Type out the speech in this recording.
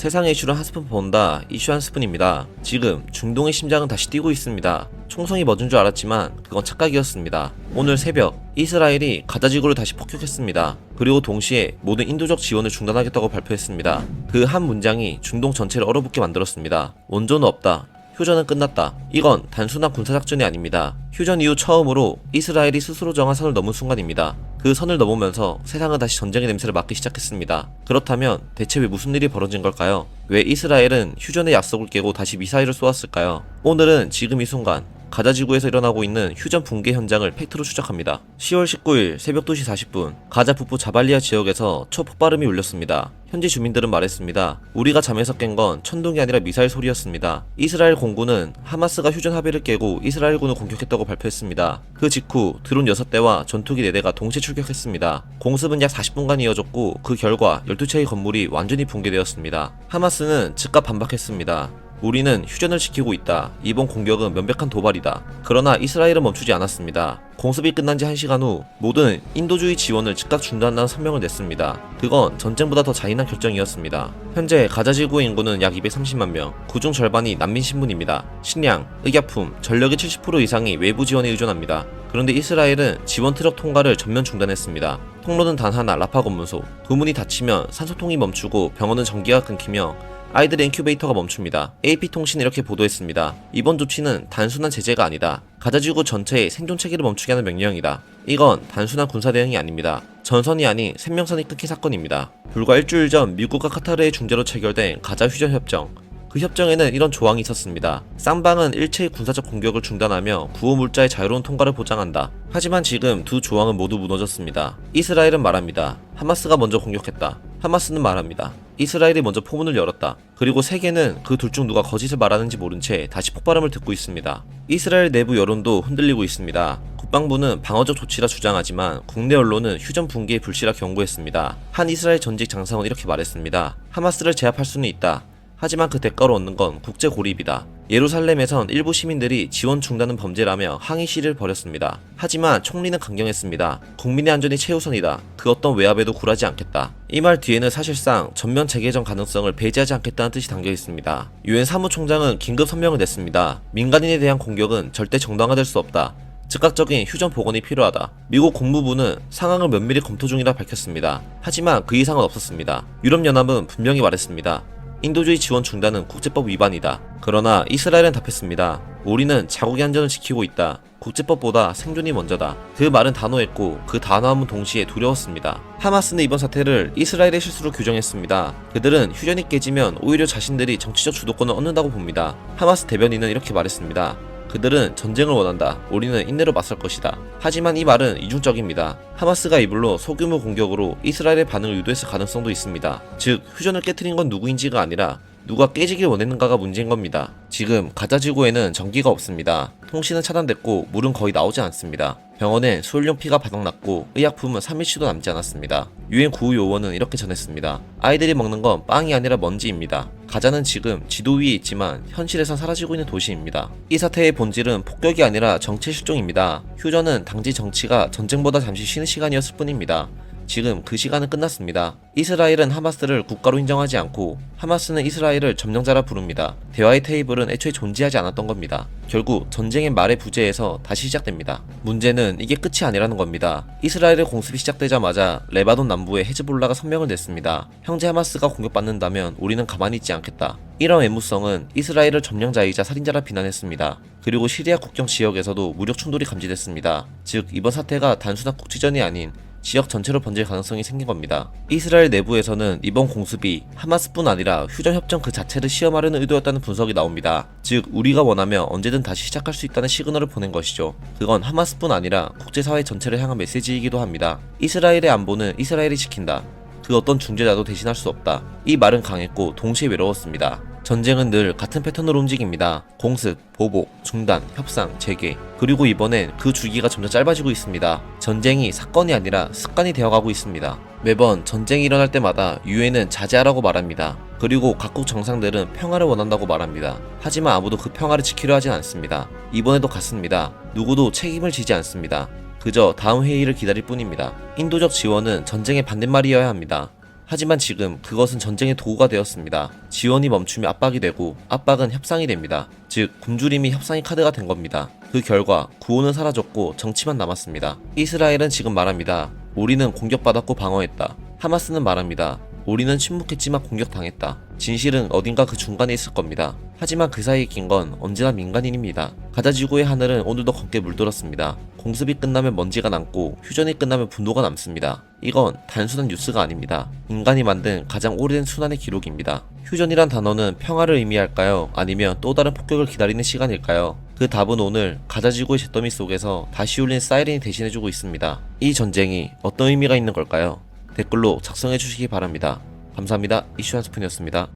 세상의 이슈를 한 스푼 본다 이슈 한 스푼입니다. 지금 중동의 심장은 다시 뛰고 있습니다. 총성이 멎은 줄 알았지만 그건 착각이었습니다. 오늘 새벽 이스라엘이 가자지구를 다시 폭격했습니다. 그리고 동시에 모든 인도적 지원을 중단하겠다고 발표했습니다. 그 한 문장이 중동 전체를 얼어붙게 만들었습니다. 원조는 없다. 휴전은 끝났다. 이건 단순한 군사작전이 아닙니다. 휴전 이후 처음으로 이스라엘이 스스로 정한 선을 넘은 순간입니다. 그 선을 넘으면서 세상은 다시 전쟁의 냄새를 맡기 시작했습니다. 그렇다면 대체 왜 무슨 일이 벌어진 걸까요? 왜 이스라엘은 휴전의 약속을 깨고 다시 미사일을 쏘았을까요? 오늘은 지금 이 순간 가자지구에서 일어나고 있는 휴전 붕괴 현장을 팩트로 추적합니다. 10월 19일 새벽 2시 40분 가자 북부 자발리아 지역에서 초폭발음이 울렸습니다. 현지 주민들은 말했습니다. 우리가 잠에서 깬 건 천둥이 아니라 미사일 소리였습니다. 이스라엘 공군은 하마스가 휴전 합의를 깨고 이스라엘군을 공격했다고 발표했습니다. 그 직후 드론 6대와 전투기 4대가 동시에 출격했습니다. 공습은 약 40분간 이어졌고 그 결과 12채의 건물이 완전히 붕괴되었습니다. 하마스는 즉각 반박했습니다. 우리는 휴전을 지키고 있다. 이번 공격은 명백한 도발이다. 그러나 이스라엘은 멈추지 않았습니다. 공습이 끝난 지 1시간 후 모든 인도주의 지원을 즉각 중단한다는 성명을 냈습니다. 그건 전쟁보다 더 잔인한 결정이었습니다. 현재 가자지구 인구는 약 230만 명, 그중 절반이 난민 신분입니다. 식량, 의약품, 전력의 70% 이상이 외부 지원에 의존합니다. 그런데 이스라엘은 지원 트럭 통과를 전면 중단했습니다. 통로는 단 하나, 라파 검문소. 두 문이 닫히면 산소통이 멈추고 병원은 전기가 끊기며 아이들 인큐베이터가 멈춥니다. AP통신은 이렇게 보도했습니다. 이번 조치는 단순한 제재가 아니다. 가자지구 전체의 생존 체계를 멈추게 하는 명령이다. 이건 단순한 군사 대응이 아닙니다. 전선이 아닌 생명선이 끊긴 사건입니다. 불과 일주일 전 미국과 카타르의 중재로 체결된 가자 휴전 협정. 그 협정에는 이런 조항이 있었습니다. 쌍방은 일체의 군사적 공격을 중단하며 구호 물자의 자유로운 통과를 보장한다. 하지만 지금 두 조항은 모두 무너졌습니다. 이스라엘은 말합니다. 하마스가 먼저 공격했다. 하마스는 말합니다. 이스라엘이 먼저 포문을 열었다. 그리고 세계는 그 둘 중 누가 거짓을 말하는지 모른 채 다시 폭발음을 듣고 있습니다. 이스라엘 내부 여론도 흔들리고 있습니다. 국방부는 방어적 조치라 주장하지만 국내 언론은 휴전 붕괴의 불씨라 경고했습니다. 한 이스라엘 전직 장성은 이렇게 말했습니다. 하마스를 제압할 수는 있다. 하지만 그 대가로 얻는 건 국제 고립이다. 예루살렘에선 일부 시민들이 지원 중단은 범죄라며 항의 시를 벌였습니다. 하지만 총리는 강경했습니다. 국민의 안전이 최우선이다. 그 어떤 외압에도 굴하지 않겠다. 이 말 뒤에는 사실상 전면 재개정 가능성을 배제하지 않겠다는 뜻이 담겨 있습니다. 유엔 사무총장은 긴급 성명을 냈습니다. 민간인에 대한 공격은 절대 정당화될 수 없다. 즉각적인 휴전 복원이 필요하다. 미국 국무부는 상황을 면밀히 검토 중이라 밝혔습니다. 하지만 그 이상은 없었습니다. 유럽연합은 분명히 말했습니다. 인도주의 지원 중단은 국제법 위반이다. 그러나 이스라엘은 답했습니다. 우리는 자국의 안전을 지키고 있다. 국제법보다 생존이 먼저다. 그 말은 단호했고 그 단호함은 동시에 두려웠습니다. 하마스는 이번 사태를 이스라엘의 실수로 규정했습니다. 그들은 휴전이 깨지면 오히려 자신들이 정치적 주도권을 얻는다고 봅니다. 하마스 대변인은 이렇게 말했습니다. 그들은 전쟁을 원한다. 우리는 인내로 맞설 것이다. 하지만 이 말은 이중적입니다. 하마스가 이불로 소규모 공격으로 이스라엘의 반응을 유도했을 가능성도 있습니다. 즉, 휴전을 깨뜨린 건 누구인지가 아니라 누가 깨지길 원했는가가 문제인 겁니다. 지금 가자지구에는 전기가 없습니다. 통신은 차단됐고 물은 거의 나오지 않습니다. 병원엔 수혈용 피가 바닥났고 의약품은 3일치도 남지 않았습니다. 유엔 구호 요원은 이렇게 전했습니다. 아이들이 먹는 건 빵이 아니라 먼지입니다. 가자는 지금 지도 위에 있지만 현실에선 사라지고 있는 도시입니다. 이 사태의 본질은 폭격이 아니라 정치 실종입니다. 휴전은 당시 정치가 전쟁보다 잠시 쉬는 시간이었을 뿐입니다. 지금 그 시간은 끝났습니다. 이스라엘은 하마스를 국가로 인정하지 않고 하마스는 이스라엘을 점령자라 부릅니다. 대화의 테이블은 애초에 존재하지 않았던 겁니다. 결국 전쟁의 말의 부재에서 다시 시작됩니다. 문제는 이게 끝이 아니라는 겁니다. 이스라엘의 공습이 시작되자마자 레바논 남부의 헤즈볼라가 성명을 냈습니다. 형제 하마스가 공격받는다면 우리는 가만히 있지 않겠다. 이런 애무성은 이스라엘을 점령자이자 살인자라 비난했습니다. 그리고 시리아 국경 지역에서도 무력 충돌이 감지됐습니다. 즉 이번 사태가 단순한 국지전이 아닌 지역 전체로 번질 가능성이 생긴 겁니다. 이스라엘 내부에서는 이번 공습이 하마스뿐 아니라 휴전 협정 그 자체를 시험하려는 의도였다는 분석이 나옵니다. 즉 우리가 원하면 언제든 다시 시작할 수 있다는 시그널을 보낸 것이죠. 그건 하마스뿐 아니라 국제사회 전체를 향한 메시지이기도 합니다. 이스라엘의 안보는 이스라엘이 지킨다. 그 어떤 중재자도 대신할 수 없다. 이 말은 강했고 동시에 외로웠습니다. 전쟁은 늘 같은 패턴으로 움직입니다. 공습, 보복, 중단, 협상, 재개. 그리고 이번엔 그 주기가 점점 짧아지고 있습니다. 전쟁이 사건이 아니라 습관이 되어가고 있습니다. 매번 전쟁이 일어날 때마다 유엔은 자제하라고 말합니다. 그리고 각국 정상들은 평화를 원한다고 말합니다. 하지만 아무도 그 평화를 지키려 하진 않습니다. 이번에도 같습니다. 누구도 책임을 지지 않습니다. 그저 다음 회의를 기다릴 뿐입니다. 인도적 지원은 전쟁의 반대말이어야 합니다. 하지만 지금 그것은 전쟁의 도구가 되었습니다. 지원이 멈추면 압박이 되고 압박은 협상이 됩니다. 즉 굶주림이 협상의 카드가 된 겁니다. 그 결과 구호는 사라졌고 정치만 남았습니다. 이스라엘은 지금 말합니다. 우리는 공격받았고 방어했다. 하마스는 말합니다. 우리는 침묵했지만 공격당했다. 진실은 어딘가 그 중간에 있을 겁니다. 하지만 그 사이에 낀 건 언제나 민간인입니다. 가자지구의 하늘은 오늘도 검게 물들었습니다. 공습이 끝나면 먼지가 남고 휴전이 끝나면 분노가 남습니다. 이건 단순한 뉴스가 아닙니다. 인간이 만든 가장 오래된 순환의 기록입니다. 휴전이란 단어는 평화를 의미할까요? 아니면 또 다른 폭격을 기다리는 시간일까요? 그 답은 오늘 가자지구의 잿더미 속에서 다시 울린 사이렌이 대신해주고 있습니다. 이 전쟁이 어떤 의미가 있는 걸까요? 댓글로 작성해 주시기 바랍니다. 감사합니다. 이슈 한 스푼이었습니다.